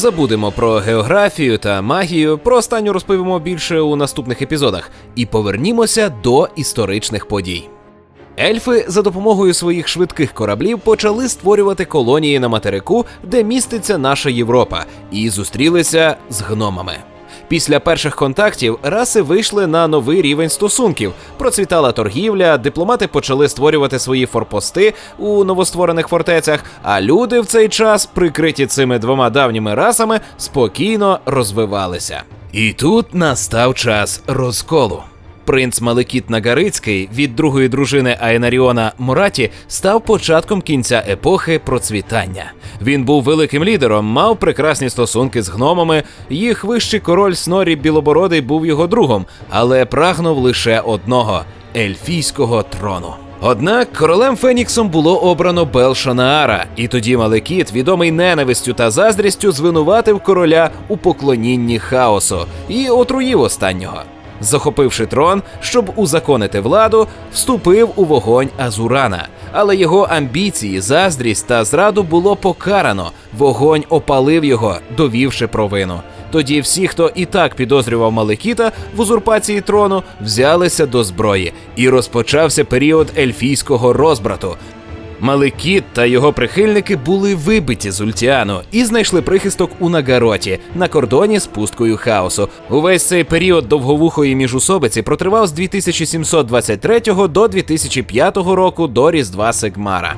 Забудемо про географію та магію. Про останню розповімо більше у наступних епізодах. І повернімося до історичних подій. Ельфи за допомогою своїх швидких кораблів почали створювати колонії на материку, де міститься наша Європа, і зустрілися з гномами. Після перших контактів раси вийшли на новий рівень стосунків. Процвітала торгівля, дипломати почали створювати свої форпости у новостворених фортецях, а люди в цей час, прикриті цими двома давніми расами, спокійно розвивалися. І тут настав час розколу. Принц Малекіт Нагарицький від другої дружини Аенаріона Мураті став початком кінця епохи процвітання. Він був великим лідером, мав прекрасні стосунки з гномами. Їх вищий король Снорі Білобородий був його другом, але прагнув лише одного ельфійського трону. Однак королем Феніксом було обрано Белшанаара, і тоді Малекіт, відомий ненавистю та заздрістю, звинуватив короля у поклонінні хаосу і отруїв останнього. Захопивши трон, щоб узаконити владу, вступив у вогонь Азурана. Але його амбіції, заздрість та зраду було покарано. Вогонь опалив його, довівши провину. Тоді всі, хто і так підозрював Малекіта в узурпації трону, взялися до зброї, і розпочався період ельфійського розбрату. Малекіт та його прихильники були вибиті з Ультіану і знайшли прихисток у Нагароті на кордоні з пусткою хаосу. Увесь цей період довговухої міжусобиці протривав з 2723 до 2005 року до Різдва Сегмара.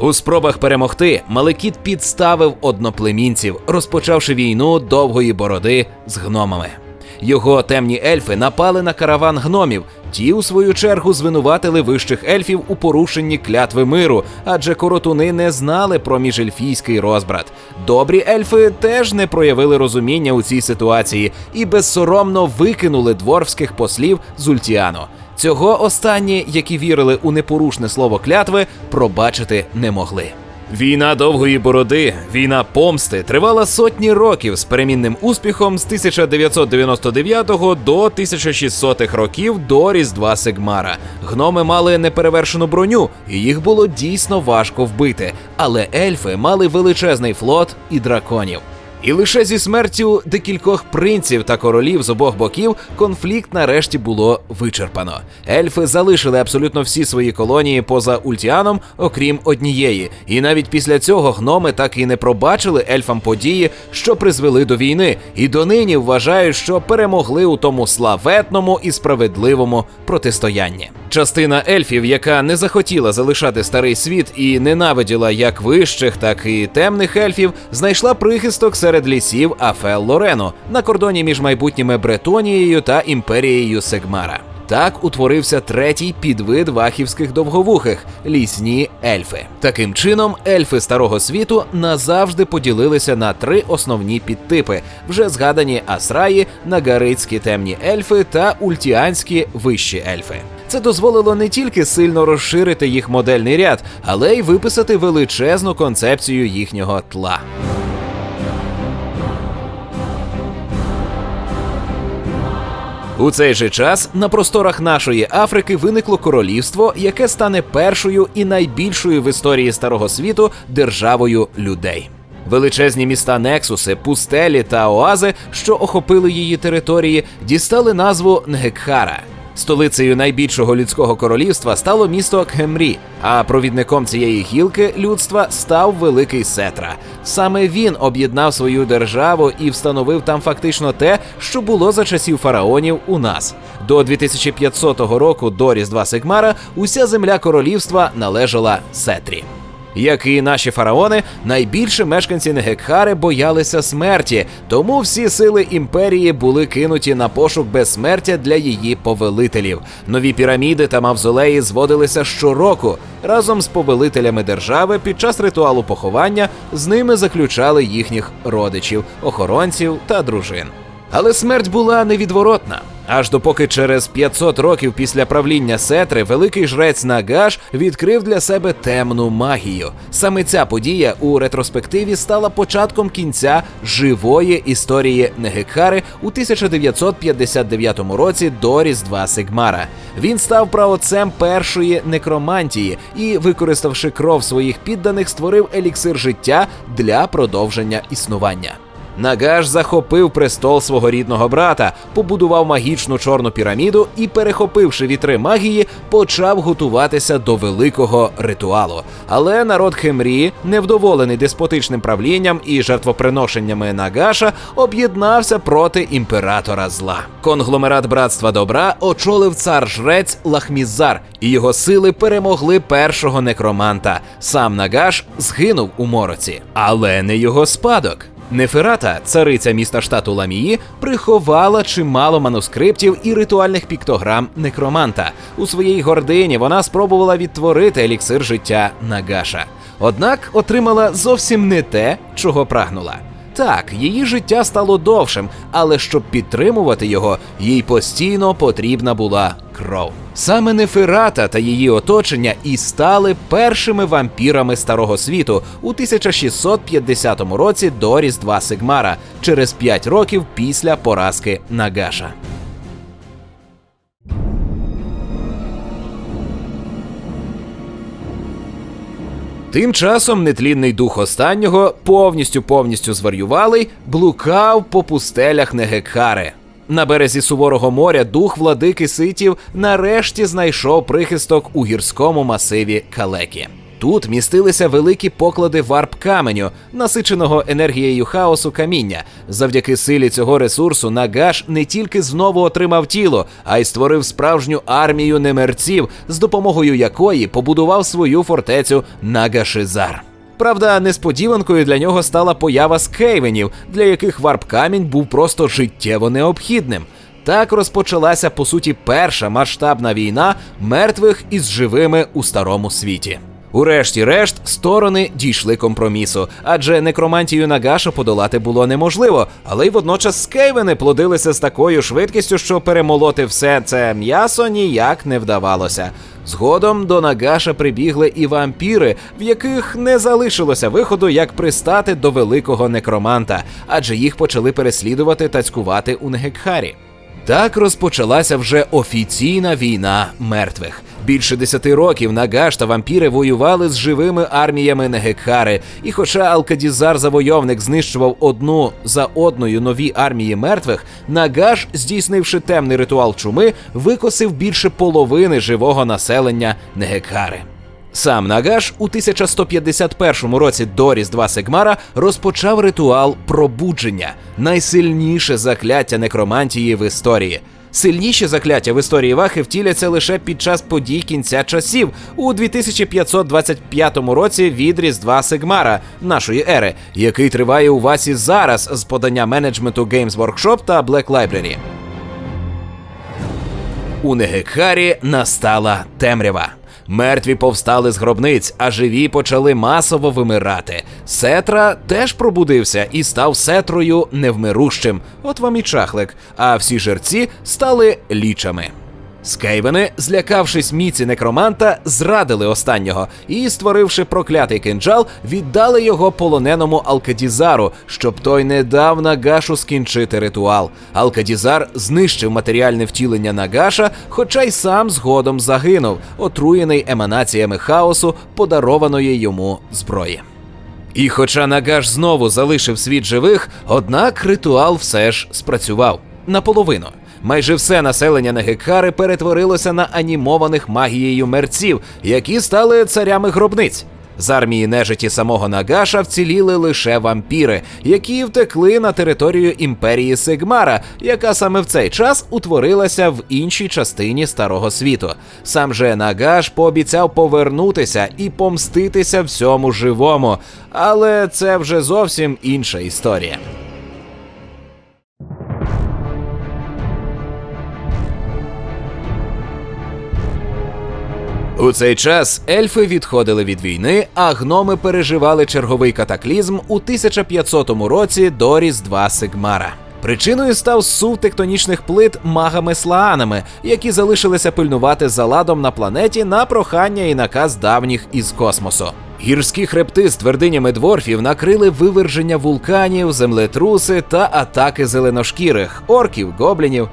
У спробах перемогти Малекіт підставив одноплемінців, розпочавши війну довгої бороди з гномами. Його темні ельфи напали на караван гномів. Ті, у свою чергу, звинуватили вищих ельфів у порушенні клятви миру, адже коротуни не знали про міжельфійський розбрат. Добрі ельфи теж не проявили розуміння у цій ситуації і безсоромно викинули дворфських послів з Ультіану. Цього останні, які вірили у непорушне слово клятви, пробачити не могли. Війна довгої бороди, війна помсти тривала сотні років з перемінним успіхом з 1999 до 1600-х років до Різдва Сигмара. Гноми мали неперевершену броню, і їх було дійсно важко вбити. Але ельфи мали величезний флот і драконів. І лише зі смертю декількох принців та королів з обох боків конфлікт нарешті було вичерпано. Ельфи залишили абсолютно всі свої колонії поза Ультіаном, окрім однієї. І навіть після цього гноми так і не пробачили ельфам події, що призвели до війни, і донині вважають, що перемогли у тому славетному і справедливому протистоянні. Частина ельфів, яка не захотіла залишати старий світ і ненавиділа як вищих, так і темних ельфів, знайшла прихисток серед лісів Афел Лорену на кордоні між майбутніми Бретонією та імперією Сегмара. Так утворився третій підвид вахівських довговухих лісні ельфи. Таким чином, ельфи старого світу назавжди поділилися на три основні підтипи: вже згадані асраї, нагарицькі темні ельфи та ультіанські вищі ельфи. Це дозволило не тільки сильно розширити їх модельний ряд, але й виписати величезну концепцію їхнього тла. У цей же час на просторах нашої Африки виникло королівство, яке стане першою і найбільшою в історії старого світу державою людей. Величезні міста Нексуси, пустелі та оази, що охопили її території, дістали назву Нгекхара. Столицею найбільшого людського королівства стало місто Кхемрі, а провідником цієї гілки людства став великий Сетра. Саме він об'єднав свою державу і встановив там фактично те, що було за часів фараонів у нас. До 2500 року до Різдва Сигмара уся земля королівства належала Сетрі. Як і наші фараони, найбільше мешканці Негекхари боялися смерті, тому всі сили імперії були кинуті на пошук безсмертя для її повелителів. Нові піраміди та мавзолеї зводилися щороку. Разом з повелителями держави під час ритуалу поховання з ними заключали їхніх родичів, охоронців та дружин. Але смерть була невідворотна. Аж допоки через 500 років після правління Сетри великий жрець Нагаш відкрив для себе темну магію. Саме ця подія у ретроспективі стала початком кінця живої історії Негекхари у 1959 році до Різдва Сигмара. Він став праотцем першої некромантії і, використавши кров своїх підданих, створив еліксир життя для продовження існування. Нагаш захопив престол свого рідного брата, побудував магічну чорну піраміду і, перехопивши вітри магії, почав готуватися до великого ритуалу. Але народ Хемрі, невдоволений деспотичним правлінням і жертвоприношеннями Нагаша, об'єднався проти імператора зла. Конгломерат братства добра очолив цар жрець Лахмізар, і його сили перемогли першого некроманта. Сам Нагаш згинув у мороці, але не його спадок. Неферата, цариця міста штату Ламії, приховала чимало манускриптів і ритуальних піктограм некроманта. У своїй гордині вона спробувала відтворити еліксир життя Нагаша. Однак отримала зовсім не те, чого прагнула. Так, її життя стало довшим, але щоб підтримувати його, їй постійно потрібна була кров. Саме Неферата та її оточення і стали першими вампірами старого світу у 1650 році до Різдва Сигмара, через 5 років після поразки Нагаша. Тим часом нетлінний дух останнього, повністю повністю зварювалий, блукав по пустелях Негекхари. На березі суворого моря дух владики ситів нарешті знайшов прихисток у гірському масиві Калекі. Тут містилися великі поклади варп каменю, насиченого енергією хаосу каміння. Завдяки силі цього ресурсу Нагаш не тільки знову отримав тіло, а й створив справжню армію немерців, з допомогою якої побудував свою фортецю Нагашизар. Правда, несподіванкою для нього стала поява скейвенів, для яких варп камінь був просто життєво необхідним. Так розпочалася по суті перша масштабна війна мертвих із живими у старому світі. Урешті-решт, сторони дійшли компромісу, адже некромантію Нагаша подолати було неможливо, але й водночас скейвени плодилися з такою швидкістю, що перемолоти все це м'ясо ніяк не вдавалося. Згодом до Нагаша прибігли і вампіри, в яких не залишилося виходу, як пристати до великого некроманта, адже їх почали переслідувати та цькувати у Негекхарі. Так розпочалася вже офіційна війна мертвих. Більше десяти років Нагаш та вампіри воювали з живими арміями Негекхари. І хоча Алкадізар завойовник знищував одну за одною нові армії мертвих, Нагаш, здійснивши темний ритуал чуми, викосив більше половини живого населення Негекхари. Сам Нагаш у 1151 році до Різдва Сегмара розпочав ритуал пробудження, найсильніше закляття некромантії в історії. Сильніші закляття в історії Вахи втіляться лише під час подій кінця часів у 2525 році від Різдва Сигмара нашої ери, який триває у Васі зараз з подання менеджменту Games Workshop та Black Library. У Негекхарі настала темрява. Мертві повстали з гробниць, а живі почали масово вимирати. Сетра теж пробудився і став сетрою невмирущим. От вам і чахлик. А всі жерці стали лічами. Скейвени, злякавшись міці некроманта, зрадили останнього і, створивши проклятий кинджал, віддали його полоненому Алкадізару, щоб той не дав Нагашу скінчити ритуал. Алкадізар знищив матеріальне втілення Нагаша, хоча й сам згодом загинув, отруєний еманаціями хаосу, подарованої йому зброї. І хоча Нагаш знову залишив світ живих, однак ритуал все ж спрацював наполовину. Майже все населення Негекхари перетворилося на анімованих магією мерців, які стали царями гробниць. З армії нежиті самого Нагаша вціліли лише вампіри, які втекли на територію імперії Сигмара, яка саме в цей час утворилася в іншій частині старого світу. Сам же Нагаш пообіцяв повернутися і помститися всьому живому, але це вже зовсім інша історія. У цей час ельфи відходили від війни, а гноми переживали черговий катаклізм у 1500 році до Різдва Сигмара. Причиною став сув тектонічних плит магами-слаанами, які залишилися пильнувати за ладом на планеті на прохання і наказ давніх із космосу. Гірські хребти з твердинями дворфів накрили виверження вулканів, землетруси та атаки зеленошкірих, орків, гоблінів.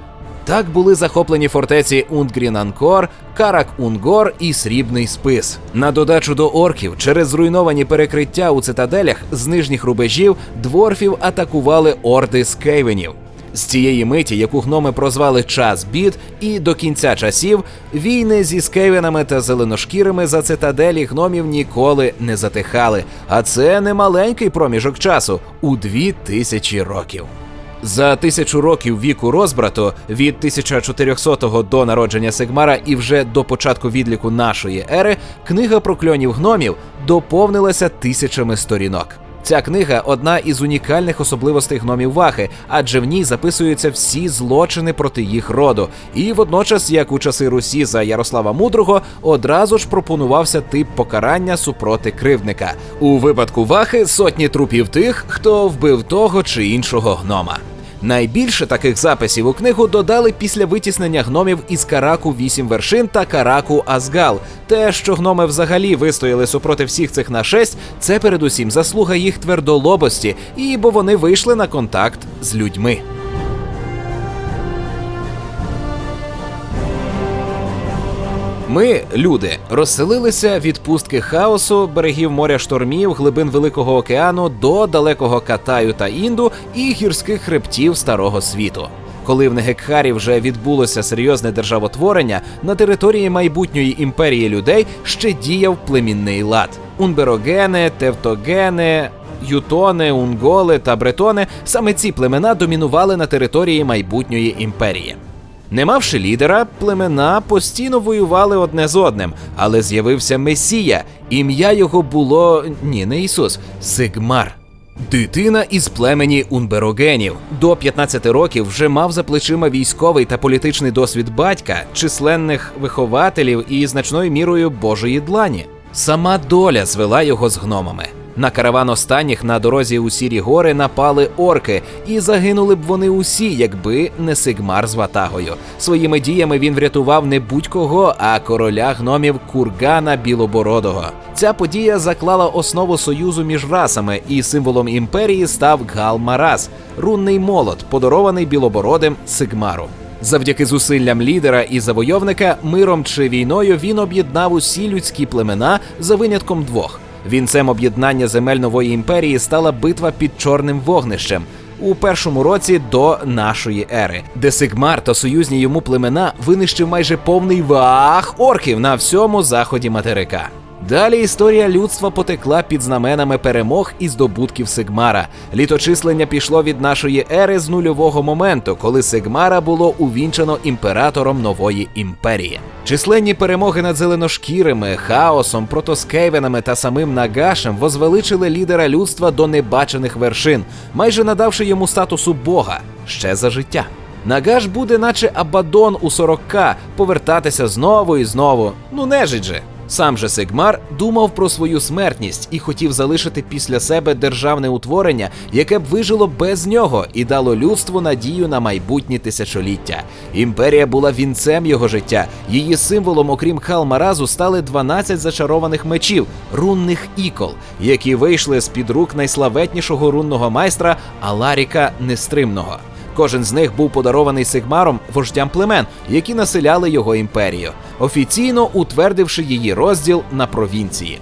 Так були захоплені фортеці Ундгрін-Анкор, Карак-Унгор і Срібний Спис. На додачу до орків, через зруйновані перекриття у цитаделях з нижніх рубежів дворфів атакували орди скейвенів. З цієї миті, яку гноми прозвали час бід, і до кінця часів війни зі скейвенами та зеленошкірими за цитаделі гномів ніколи не затихали. А це не маленький проміжок часу у дві тисячі років. За тисячу років віку розбрату від 1400 до народження Сигмара і вже до початку відліку нашої ери книга про кльонів гномів доповнилася тисячами сторінок. Ця книга одна із унікальних особливостей гномів Вахи, адже в ній записуються всі злочини проти їх роду. І водночас, як у часи Русі за Ярослава Мудрого, одразу ж пропонувався тип покарання супроти кривдника. У випадку Вахи сотні трупів тих, хто вбив того чи іншого гнома. Найбільше таких записів у книгу додали після витіснення гномів із Караку вісім вершин та Караку Азгал. Те, що гноми взагалі вистояли супроти всіх цих нашесть, це передусім заслуга їх твердолобості, і бо вони вийшли на контакт з людьми. Ми, люди, розселилися від пустки хаосу, берегів моря штормів, глибин Великого океану до далекого Катаю та Інду і гірських хребтів старого світу. Коли в Негекхарі вже відбулося серйозне державотворення, на території майбутньої імперії людей ще діяв племінний лад. Унберогени, Тевтогени, Ютони, Унголи та Бретони саме ці племена домінували на території майбутньої імперії. Не мавши лідера, племена постійно воювали одне з одним, але з'явився Месія. Ім'я його було ні, не Ісус, Сигмар. Дитина із племені Унберогенів до 15 років вже мав за плечима військовий та політичний досвід батька, численних вихователів і значною мірою Божої длані. Сама доля звела його з гномами. На караван останніх на дорозі у сірі гори напали орки, і загинули б вони усі, якби не Сигмар з ватагою. Своїми діями він врятував не будь-кого, а короля гномів Кургана Білобородого. Ця подія заклала основу союзу між расами, і символом імперії став Галмарас рунний молот, подарований білобородим Сигмару. Завдяки зусиллям лідера і завойовника, миром чи війною він об'єднав усі людські племена за винятком двох. Вінцем об'єднання земель нової імперії стала битва під чорним вогнищем у першому році до нашої ери, де Сигмар та союзні йому племена винищив майже повний вах орків на всьому заході материка. Далі історія людства потекла під знаменами перемог і здобутків Сигмара. Літочислення пішло від нашої ери з нульового моменту, коли Сигмара було увінчано імператором нової імперії. Численні перемоги над зеленошкірими, хаосом, протоскейвенами та самим Нагашем возвеличили лідера людства до небачених вершин, майже надавши йому статусу Бога ще за життя. Нагаш буде, наче Абадон у 40К, повертатися знову і знову. Ну нежить же. Сам же Сигмар думав про свою смертність і хотів залишити після себе державне утворення, яке б вижило без нього і дало людству надію на майбутні тисячоліття. Імперія була вінцем його життя. Її символом, окрім Халмаразу, стали 12 зачарованих мечів, рунних ікол, які вийшли з під рук найславетнішого рунного майстра Аларіка Нестримного. Кожен з них був подарований Сигмаром вождям племен, які населяли його імперію, офіційно утвердивши її розділ на провінції.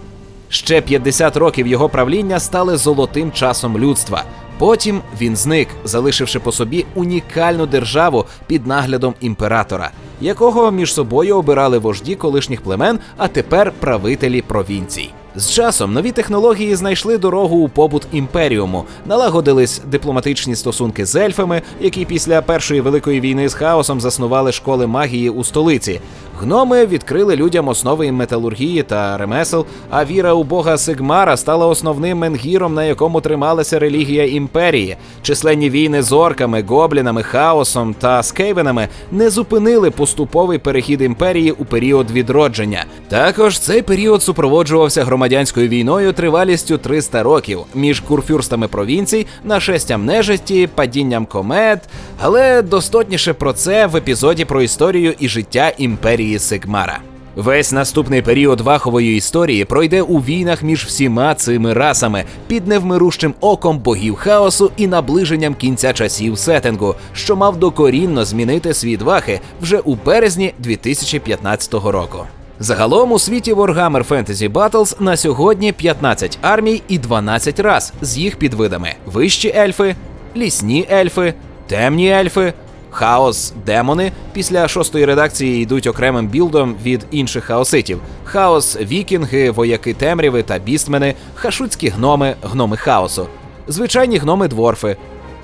Ще 50 років його правління стали золотим часом людства. Потім він зник, залишивши по собі унікальну державу під наглядом імператора, якого між собою обирали вожді колишніх племен, а тепер правителі провінцій. З часом нові технології знайшли дорогу у побут імперіуму, налагодились дипломатичні стосунки з ельфами, які після першої великої війни з хаосом заснували школи магії у столиці. Гноми відкрили людям основи металургії та ремесел, а віра у бога Сигмара стала основним менгіром, на якому трималася релігія імперії. Численні війни з орками, гоблінами, хаосом та скейвенами не зупинили поступовий перехід імперії у період відродження. Також цей період супроводжувався громадянським громадянською війною тривалістю 300 років між курфюрстами провінцій, нашестям нежиті, падінням комет. Але достотніше про це в епізоді про історію і життя імперії Сигмара. Весь наступний період вахової історії пройде у війнах між всіма цими расами під невмирущим оком богів хаосу і наближенням кінця часів сеттингу, що мав докорінно змінити світ вахи вже у березні 2015 року. Загалом у світі Warhammer Fantasy Battles на сьогодні 15 армій і 12 рас з їх підвидами: вищі ельфи, лісні ельфи, темні ельфи, Хаос демони. Після шостої редакції йдуть окремим білдом від інших хаоситів: хаос, вікінги, вояки темряви та бістмени, хашуцькі гноми, гноми хаосу, звичайні гноми дворфи,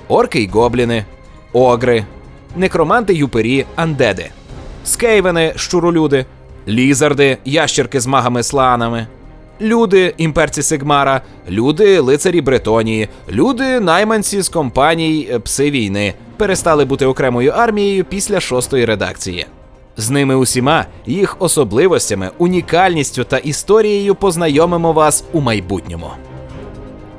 орки й гобліни, огри, некроманти юпері, андеди, скейвени, щуролюди, лізарди, ящерки з магами сланами. Люди імперці Сигмара, люди лицарі Бретонії, люди найманці з компаній е, Пси війни перестали бути окремою армією після шостої редакції. З ними усіма, їх особливостями, унікальністю та історією познайомимо вас у майбутньому.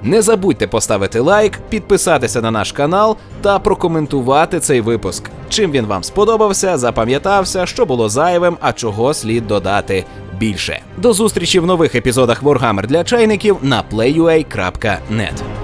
Не забудьте поставити лайк, підписатися на наш канал та прокоментувати цей випуск. Чим він вам сподобався, запам'ятався, що було зайвим, а чого слід додати більше. До зустрічі в нових епізодах Warhammer для чайників на playua.net.